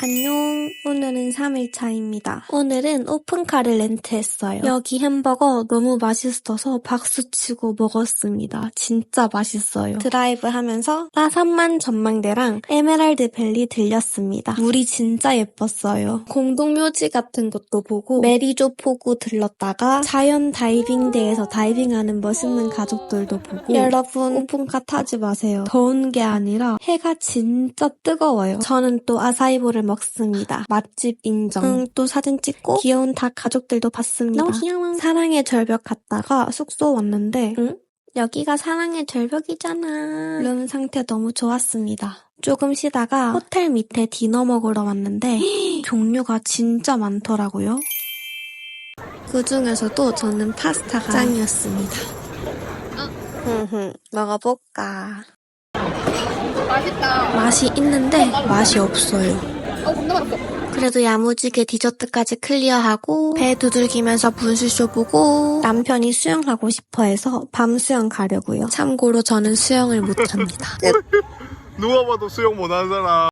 안녕. 오늘은 3일차입니다. 오늘은 오픈카를 렌트했어요. 여기 햄버거 너무 맛있어서 박수치고 먹었습니다. 진짜 맛있어요. 드라이브 하면서 라산만 전망대랑 에메랄드 밸리 들렸습니다. 물이 진짜 예뻤어요. 공동묘지 같은 것도 보고 메리조 포구 들렀다가 자연 다이빙대에서 다이빙하는 멋있는 가족들도 보고 여러분 오픈카 타지 마세요. 더운 게 아니라 해가 진짜 뜨거워요. 저는 또 아사이보를 먹습니다. 맛집 인정. 응, 또 사진 찍고 귀여운 닭 가족들도 봤습니다. 너무 귀여워. 사랑의 절벽 갔다가 숙소 왔는데 응? 여기가 사랑의 절벽이잖아. 룸 상태 너무 좋았습니다. 조금 쉬다가 호텔 밑에 디너 먹으러 왔는데 종류가 진짜 많더라고요. 그 중에서도 저는 파스타가 짱이었습니다. 흠흠, 먹어볼까. 맛있다. 맛이 있는데 맛이 없어요. 어, 겁나 맛있어. 그래도 야무지게 디저트까지 클리어하고 배 두들기면서 분수쇼 보고 남편이 수영하고 싶어 해서 밤 수영 가려고요. 참고로 저는 수영을 못합니다. 누가 봐도 수영 못하는 사람.